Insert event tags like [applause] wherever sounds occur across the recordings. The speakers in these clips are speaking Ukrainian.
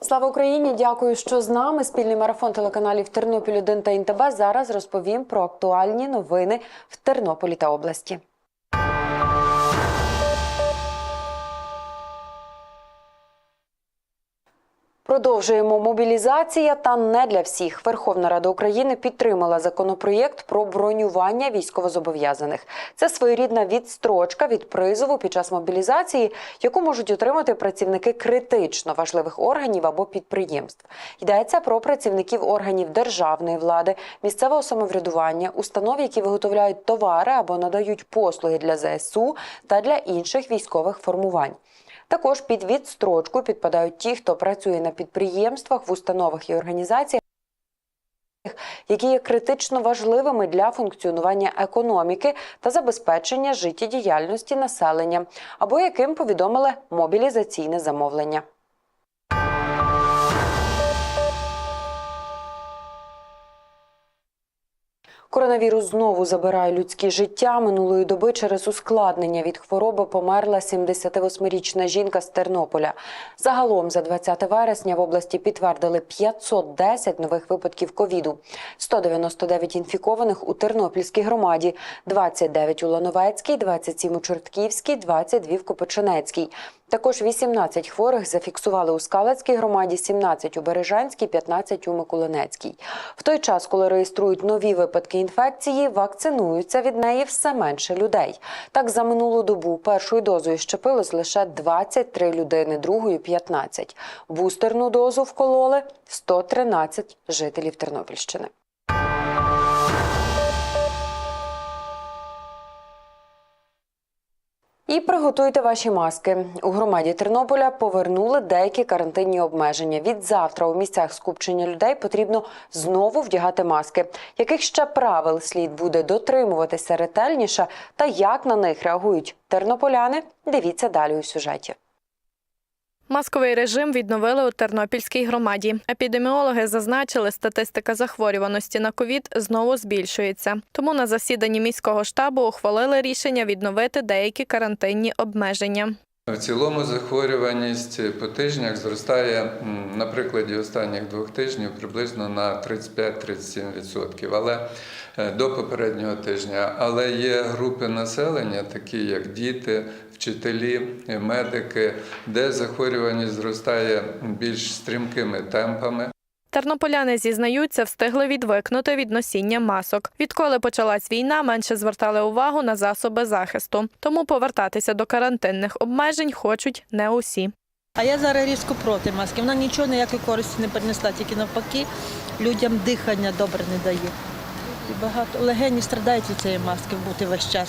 Слава Україні! Дякую, що з нами. Спільний марафон телеканалів Тернопіль 1 та ІНТБ зараз розповім про актуальні новини в Тернополі та області. Продовжуємо мобілізація та не для всіх. Верховна Рада України підтримала законопроєкт про бронювання військовозобов'язаних. Це своєрідна відстрочка від призову під час мобілізації, яку можуть отримати працівники критично важливих органів або підприємств. Йдеться про працівників органів державної влади, місцевого самоврядування, установ, які виготовляють товари або надають послуги для ЗСУ та для інших військових формувань. Також під відстрочку підпадають ті, хто працює на підприємствах, в установах і організаціях, які є критично важливими для функціонування економіки та забезпечення життєдіяльності населення, або яким повідомили мобілізаційне замовлення. Коронавірус знову забирає людські життя. Минулої доби через ускладнення від хвороби померла 78-річна жінка з Тернополя. Загалом за 20 вересня в області підтвердили 510 нових випадків ковіду, 199 інфікованих у Тернопільській громаді, 29 у Лановецькій, 27 у Чортківській, 22 в Копичинецькій. Також 18 хворих зафіксували у Скалацькій громаді, 17 у Бережанській, 15 у Миколинецькій. В той час, коли реєструють нові випадки інфекції, вакцинуються від неї все менше людей. Так, за минулу добу першою дозою щепилось лише 23 людини, другою 15. Бустерну дозу вкололи 113 жителів Тернопільщини. І приготуйте ваші маски. У громаді Тернополя повернули деякі карантинні обмеження. Від завтра у місцях скупчення людей потрібно знову вдягати маски. Яких ще правил слід буде дотримуватися ретельніше та як на них реагують тернополяни? Дивіться далі у сюжеті. Масковий режим відновили у Тернопільській громаді. Епідеміологи зазначили, статистика захворюваності на ковід знову збільшується. Тому на засіданні міського штабу ухвалили рішення відновити деякі карантинні обмеження. В цілому захворюваність по тижнях зростає на прикладі останніх двох тижнів приблизно на 35-37%, але е, до попереднього тижня. Але є групи населення, такі як діти, вчителі, медики, де захворюваність зростає більш стрімкими темпами. Тернополяни зізнаються, встигли відвикнути від носіння масок. Відколи почалась війна, менше звертали увагу на засоби захисту. Тому повертатися до карантинних обмежень хочуть не усі. А я зараз різко проти маски. Вона нічого ніякої користі не принесла, тільки навпаки, людям дихання добре не дає. І багато легені страдають від цієї маски бути весь час.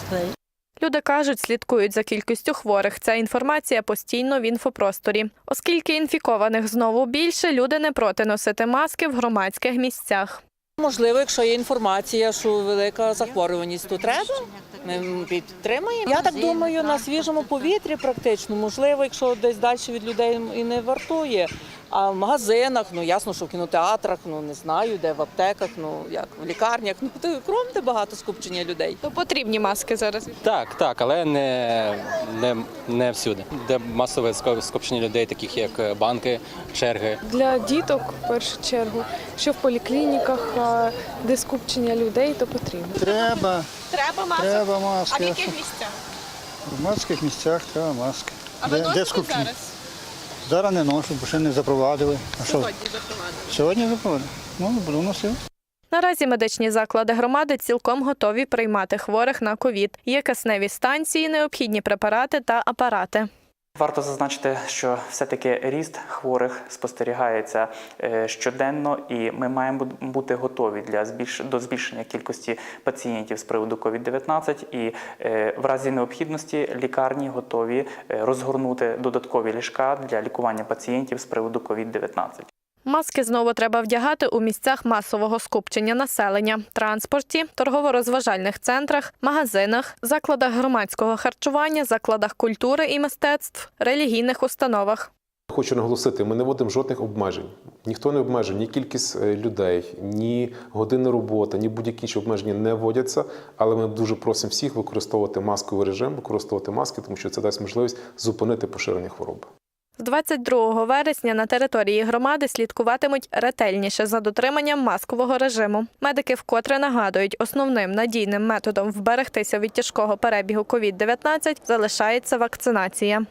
Люди кажуть, слідкують за кількістю хворих. Ця інформація постійно в інфопросторі. Оскільки інфікованих знову більше, люди не проти носити маски в громадських місцях. Можливо, якщо є інформація, що велика захворюваність, то треба. Ми підтримаємо. Я так думаю, на свіжому повітрі практично. Можливо, якщо десь далі від людей і не вартує. А в магазинах, ну ясно, що в кінотеатрах, ну не знаю, де в аптеках, ну як в лікарнях, ну то кром де багато скупчення людей. То потрібні маски зараз. Так, так, але не, не, не всюди. Де масове скупчення людей, таких як банки, черги. Для діток в першу чергу, що в поліклініках, де скупчення людей, то потрібно. Треба, Треба маски. треба маски. А в яких місцях? В маских місцях треба маски. А ви Де- де скупчення? зараз? Зараз не ношу, бо ще не запровадили. А що? Сьогодні запровадили. Сьогодні запровадили? Ну, буду носити. Наразі медичні заклади громади цілком готові приймати хворих на ковід. Є кисневі станції, необхідні препарати та апарати. Варто зазначити, що все-таки ріст хворих спостерігається е, щоденно, і ми маємо бути готові для збільш... до збільшення кількості пацієнтів з приводу COVID-19. І е, в разі необхідності лікарні готові е, розгорнути додаткові ліжка для лікування пацієнтів з приводу COVID-19. Маски знову треба вдягати у місцях масового скупчення населення, транспорті, торгово-розважальних центрах, магазинах, закладах громадського харчування, закладах культури і мистецтв, релігійних установах. Хочу наголосити, ми не вводимо жодних обмежень. Ніхто не обмежує ні кількість е, людей, ні години роботи, ні будь-які інші обмеження не вводяться. Але ми дуже просимо всіх використовувати масковий режим, використовувати маски, тому що це дасть можливість зупинити поширення хвороби. З 22 вересня на території громади слідкуватимуть ретельніше за дотриманням маскового режиму. Медики вкотре нагадують, основним надійним методом вберегтися від тяжкого перебігу COVID-19 залишається вакцинація.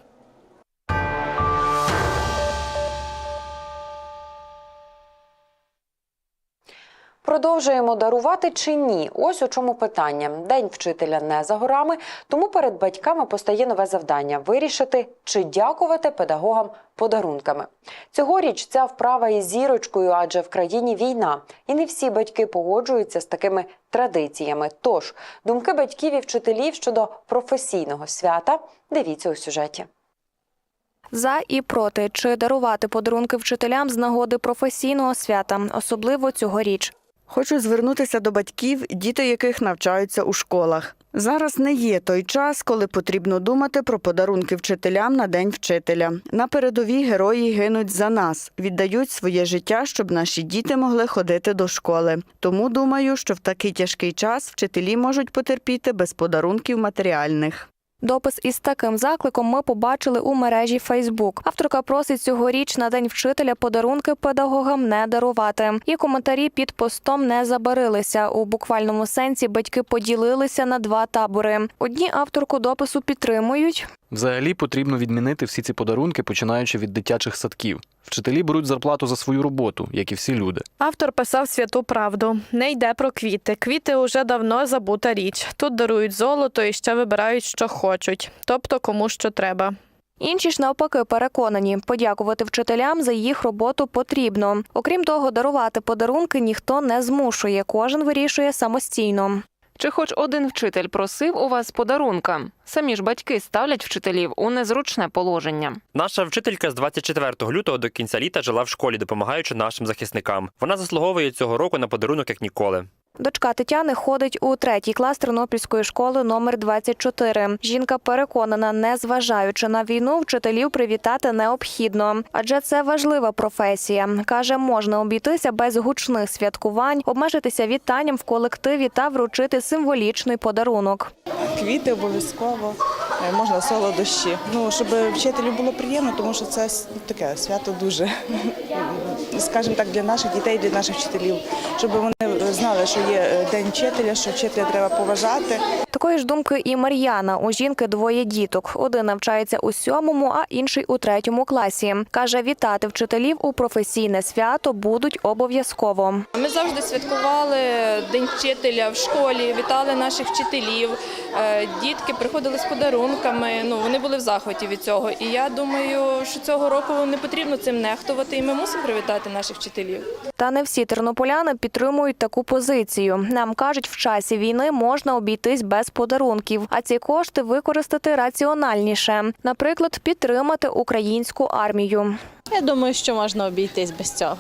Продовжуємо дарувати чи ні? Ось у чому питання. День вчителя не за горами, тому перед батьками постає нове завдання вирішити, чи дякувати педагогам подарунками. Цьогоріч ця вправа із зірочкою, адже в країні війна, і не всі батьки погоджуються з такими традиціями. Тож думки батьків і вчителів щодо професійного свята дивіться у сюжеті. За і проти чи дарувати подарунки вчителям з нагоди професійного свята, особливо цьогоріч. Хочу звернутися до батьків, діти яких навчаються у школах. Зараз не є той час, коли потрібно думати про подарунки вчителям на день вчителя. На передовій герої гинуть за нас, віддають своє життя, щоб наші діти могли ходити до школи. Тому думаю, що в такий тяжкий час вчителі можуть потерпіти без подарунків матеріальних. Допис із таким закликом ми побачили у мережі Фейсбук. Авторка просить цьогоріч на день вчителя подарунки педагогам не дарувати. І коментарі під постом не забарилися. У буквальному сенсі батьки поділилися на два табори. Одні авторку допису підтримують. Взагалі потрібно відмінити всі ці подарунки, починаючи від дитячих садків. Вчителі беруть зарплату за свою роботу, як і всі люди. Автор писав святу правду. Не йде про квіти. Квіти уже давно забута річ. Тут дарують золото і ще вибирають, що хочуть, тобто кому що треба. Інші ж навпаки переконані, подякувати вчителям за їх роботу потрібно. Окрім того, дарувати подарунки ніхто не змушує, кожен вирішує самостійно. Чи хоч один вчитель просив у вас подарунка? Самі ж батьки ставлять вчителів у незручне положення. Наша вчителька з 24 лютого до кінця літа жила в школі, допомагаючи нашим захисникам. Вона заслуговує цього року на подарунок як ніколи. Дочка Тетяни ходить у третій клас Тернопільської школи номер 24. Жінка переконана, не зважаючи на війну, вчителів привітати необхідно, адже це важлива професія. каже, можна обійтися без гучних святкувань, обмежитися вітанням в колективі та вручити символічний подарунок. Квіти обов'язково, можна солодощі. Ну, щоб вчителю було приємно, тому що це таке свято дуже, [laughs] скажімо так, для наших дітей, для наших вчителів, щоб вони знали, що є е, день вчителя, що вчителя треба поважати. Такої ж думки і Мар'яна. У жінки двоє діток. Один навчається у сьомому, а інший у третьому класі. Каже, вітати вчителів у професійне свято будуть обов'язково. Ми завжди святкували День вчителя в школі, вітали наших вчителів. Е, Дітки приходили з подарунками. Ну вони були в захваті від цього. І я думаю, що цього року не потрібно цим нехтувати, і ми мусимо привітати наших вчителів. Та не всі тернополяни підтримують таку позицію. Нам кажуть, в часі війни можна обійтись без подарунків, а ці кошти використати раціональніше, наприклад, підтримати українську армію. Я думаю, що можна обійтись без цього.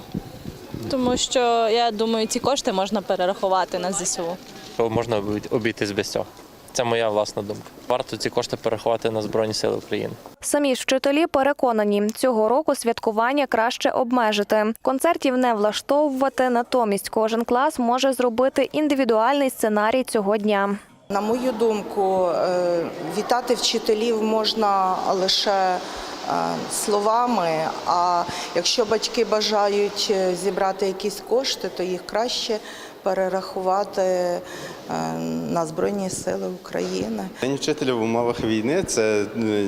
Тому що я думаю, ці кошти можна перерахувати на ЗСУ. Можна обійтись без цього. Це моя власна думка. Варто ці кошти перерахувати на Збройні Сили України. Самі ж вчителі переконані, цього року святкування краще обмежити. Концертів не влаштовувати, натомість кожен клас може зробити індивідуальний сценарій цього дня. На мою думку, е, вітати вчителів можна лише е, словами. А якщо батьки бажають е, зібрати якісь кошти, то їх краще перерахувати е, на Збройні Сили України. День вчителя в умовах війни це е,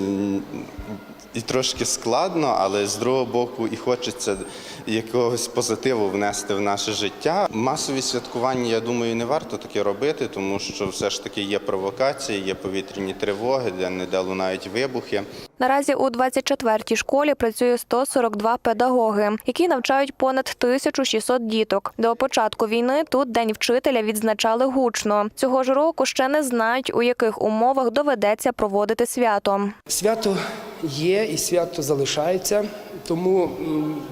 і трошки складно, але з другого боку і хочеться якогось позитиву внести в наше життя. Масові святкування, я думаю, не варто таке робити, тому що все ж таки є провокації, є повітряні тривоги, де не де лунають вибухи. Наразі у 24-й школі працює 142 педагоги, які навчають понад 1600 діток. До початку війни тут День вчителя відзначали гучно. Цього ж року ще не знають, у яких умовах доведеться проводити свято. Свято є і свято залишається. Тому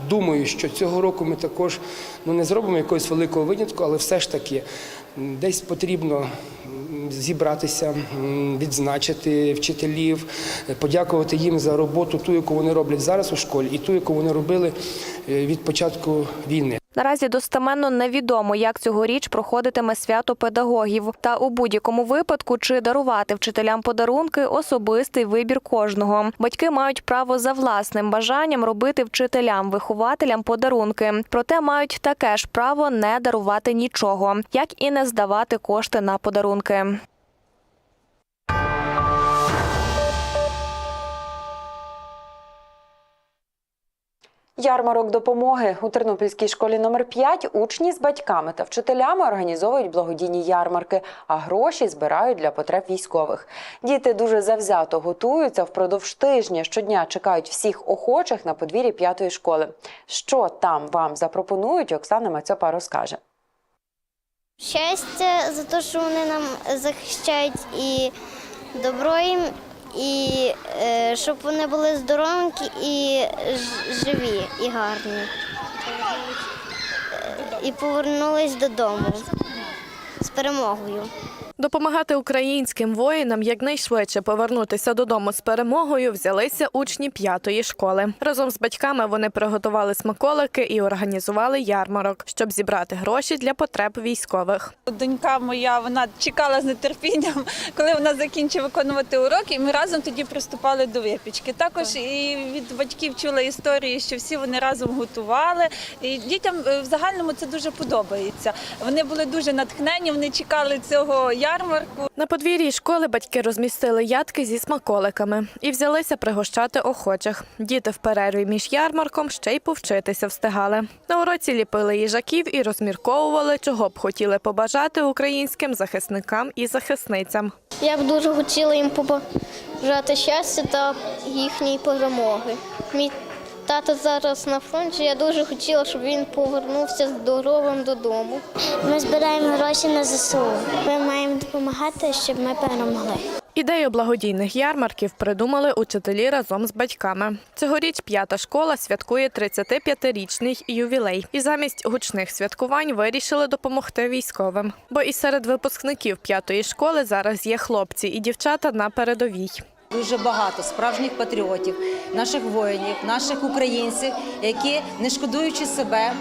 думаю, що цього року ми також ну, не зробимо якогось великого винятку, але все ж таки десь потрібно зібратися, відзначити вчителів, подякувати їм за роботу, ту, яку вони роблять зараз у школі, і ту, яку вони робили е, від початку війни. Наразі достеменно невідомо, як цьогоріч проходитиме свято педагогів. Та у будь-якому випадку, чи дарувати вчителям подарунки особистий вибір кожного. Батьки мають право за власним бажанням робити вчителям, вихователям подарунки. Проте мають таке ж право не дарувати нічого, як і не здавати кошти на подарунки. Ярмарок допомоги у Тернопільській школі номер 5 учні з батьками та вчителями організовують благодійні ярмарки, а гроші збирають для потреб військових. Діти дуже завзято готуються впродовж тижня. Щодня чекають всіх охочих на подвір'ї п'ятої школи. Що там вам запропонують, Оксана Мацьопа розкаже. Щастя за те, що вони нам захищають і добро їм, і е, щоб вони були здоровенькі і живі, і гарні. Е, І повернулись додому з перемогою. Допомагати українським воїнам якнайшвидше повернутися додому з перемогою взялися учні п'ятої школи. Разом з батьками вони приготували смаколики і організували ярмарок, щоб зібрати гроші для потреб військових. Донька моя вона чекала з нетерпінням, [laughs] коли вона закінчить виконувати уроки, і ми разом тоді приступали до випічки. Також і від батьків чула історії, що всі вони разом готували. І дітям е, в загальному це дуже подобається. Вони були дуже натхнені, вони чекали цього ярмарку. На подвір'ї школи батьки розмістили ядки зі смаколиками і взялися пригощати охочих. Діти в перерві між ярмарком ще й повчитися встигали. На уроці ліпили їжаків і розмірковували, чого б хотіли побажати українським захисникам і захисницям. Я б дуже хотіла їм побажати щастя та їхньої перемоги. Мій тато зараз на фронті. Я дуже хотіла, щоб він повернувся здоровим додому. Ми збираємо гроші на ЗСУ. Ми маємо допомагати, щоб ми перемогли. Ідею благодійних ярмарків придумали учителі разом з батьками. Цьогоріч п'ята школа святкує 35-річний ювілей. І замість гучних святкувань вирішили допомогти військовим. Бо і серед випускників п'ятої школи зараз є хлопці і дівчата на передовій. Дуже багато справжніх патріотів, наших воїнів, наших українців, які, не шкодуючи себе,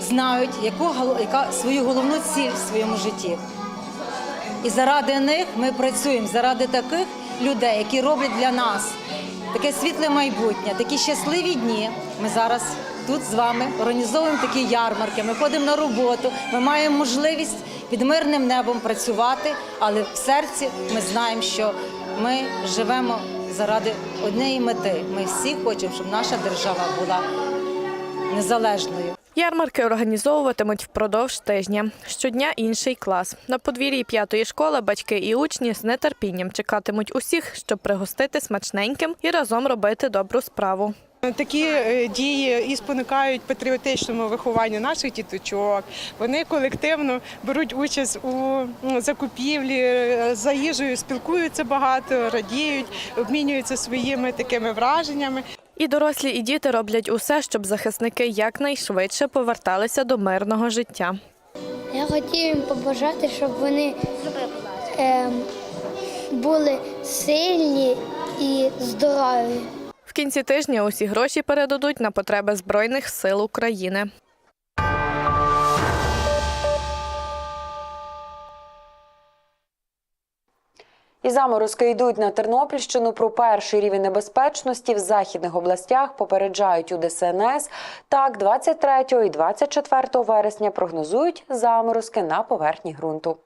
знають, яку яка свою головну ціль в своєму житті. І заради них ми працюємо, заради таких людей, які роблять для нас таке світле майбутнє, такі щасливі дні. Ми зараз тут з вами організовуємо такі ярмарки. Ми ходимо на роботу, ми маємо можливість під мирним небом працювати, але в серці ми знаємо, що ми живемо заради однієї мети. Ми всі хочемо, щоб наша держава була незалежною. Ярмарки організовуватимуть впродовж тижня. Щодня інший клас. На подвір'ї п'ятої школи батьки і учні з нетерпінням чекатимуть усіх, щоб пригостити смачненьким і разом робити добру справу. Такі е, дії і спонукають патріотичному вихованню наших діточок. Вони колективно беруть участь у закупівлі е, за їжею, спілкуються багато, радіють, обмінюються своїми такими враженнями. І дорослі, і діти роблять усе, щоб захисники якнайшвидше поверталися до мирного життя. Я хотів їм побажати, щоб вони ем, були сильні і здорові. Кінці тижня усі гроші передадуть на потреби Збройних сил України. І заморозки йдуть на Тернопільщину. Про перший рівень небезпечності в західних областях попереджають у ДСНС. Так, 23 і 24 вересня прогнозують заморозки на поверхні ґрунту.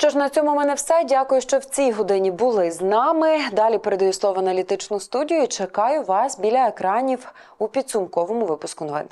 Що ж на цьому в мене все. Дякую, що в цій годині були з нами. Далі передаю слово аналітичну студію чекаю вас біля екранів у підсумковому випуску новин.